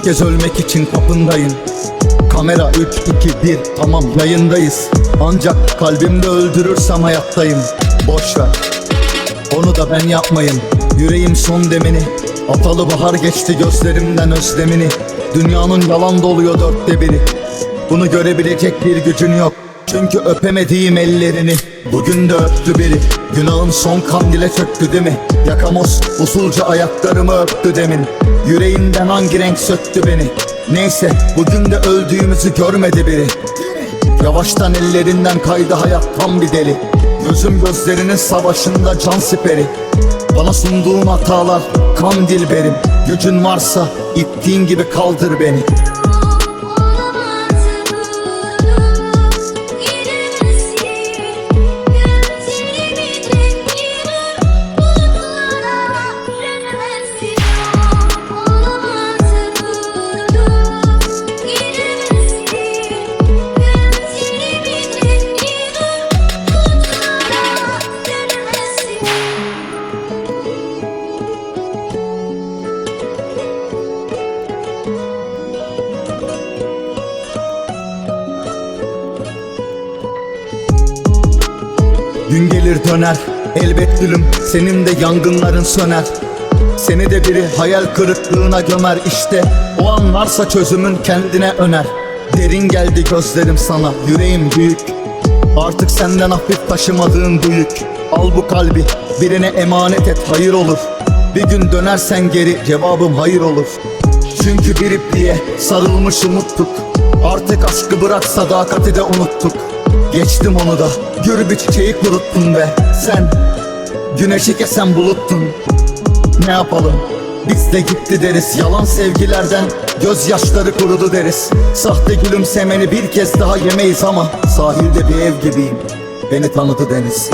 kez ölmek için kapındayım. Kamera 3, 2, 1 tamam yayındayız. Ancak kalbimde öldürürsem hayattayım. Boş ver. Onu da ben yapmayın Yüreğim son demini. Atalı bahar geçti gözlerimden özlemini. Dünyanın yalan doluyor dörtte biri. Bunu görebilecek bir gücün yok Çünkü öpemediğim ellerini Bugün de öptü biri. Günahın son kandile çöktü değil mi? Yakamoz usulca ayaklarımı öptü demin. Yüreğinden hangi renk söktü beni? Neyse bugün de öldüğümüzü görmedi biri. Yavaştan ellerinden kaydı hayat tam bir deli. Gözüm gözlerinin savaşında can siperi. Bana sunduğun hatalar kan dilberim Gücün varsa ittiğin gibi kaldır beni Gün gelir döner elbet gülüm Senin de yangınların söner. Seni de biri hayal kırıklığına gömer işte O an varsa çözümün kendine öner. Derin geldi gözlerim sana yüreğim büyük. Artık senden hafif taşımadığın bu yük. Al bu kalbi birine emanet et hayır olur. Bir gün dönersen geri cevabım hayır olur. Çünkü bir ipliğe sarılmış umuttuk Artık aşkı bırak sadakati de unuttuk Geçtim onu da bir çiçeği kuruttun be Sen Güneşi kesen buluttun. Ne yapalım? Biz de gitti deriz Yalan sevgilerden gözyaşları kurudu deriz. Sahte gülümsemeni bir kez daha yemeyiz ama Sahilde bir ev gibiyim. Beni tanıdı deniz